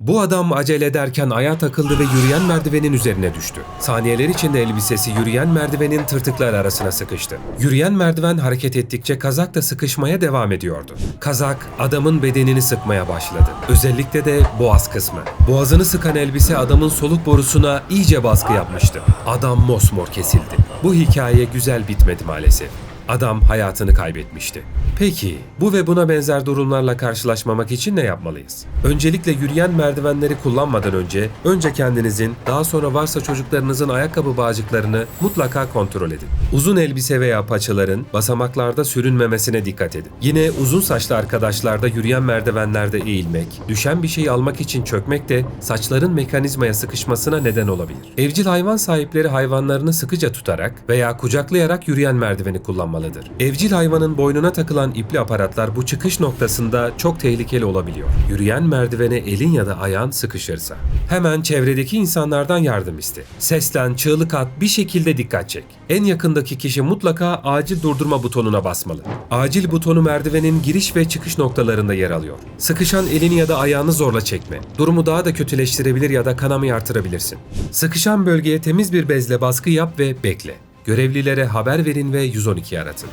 Bu adam acele ederken ayağa takıldı ve yürüyen merdivenin üzerine düştü. Saniyeler içinde elbisesi yürüyen merdivenin tırtıklar arasına sıkıştı. Yürüyen merdiven hareket ettikçe kazak da sıkışmaya devam ediyordu. Kazak adamın bedenini sıkmaya başladı. Özellikle de boğaz kısmı. Boğazını sıkan elbise adamın soluk borusuna iyice baskı yapmıştı. Adam mosmor kesildi. Bu hikaye güzel bitmedi maalesef. Adam hayatını kaybetmişti. Peki, bu ve buna benzer durumlarla karşılaşmamak için ne yapmalıyız? Öncelikle yürüyen merdivenleri kullanmadan önce, önce kendinizin, daha sonra varsa çocuklarınızın ayakkabı bağcıklarını mutlaka kontrol edin. Uzun elbise veya paçaların basamaklarda sürünmemesine dikkat edin. Yine uzun saçlı arkadaşlarda yürüyen merdivenlerde eğilmek, düşen bir şeyi almak için çökmek de saçların mekanizmaya sıkışmasına neden olabilir. Evcil hayvan sahipleri hayvanlarını sıkıca tutarak veya kucaklayarak yürüyen merdiveni kullanmalıdır. Evcil hayvanın boynuna takılan ipli aparatlar bu çıkış noktasında çok tehlikeli olabiliyor. Yürüyen merdivene elin ya da ayağın sıkışırsa. Hemen çevredeki insanlardan yardım iste. Seslen, çığlık at, bir şekilde dikkat çek. En yakındaki kişi mutlaka acil durdurma butonuna basmalı. Acil butonu merdivenin giriş ve çıkış noktalarında yer alıyor. Sıkışan elini ya da ayağını zorla çekme. Durumu daha da kötüleştirebilir ya da kanamayı artırabilirsin. Sıkışan bölgeye temiz bir bezle baskı yap ve bekle. Görevlilere haber verin ve 112 aratın.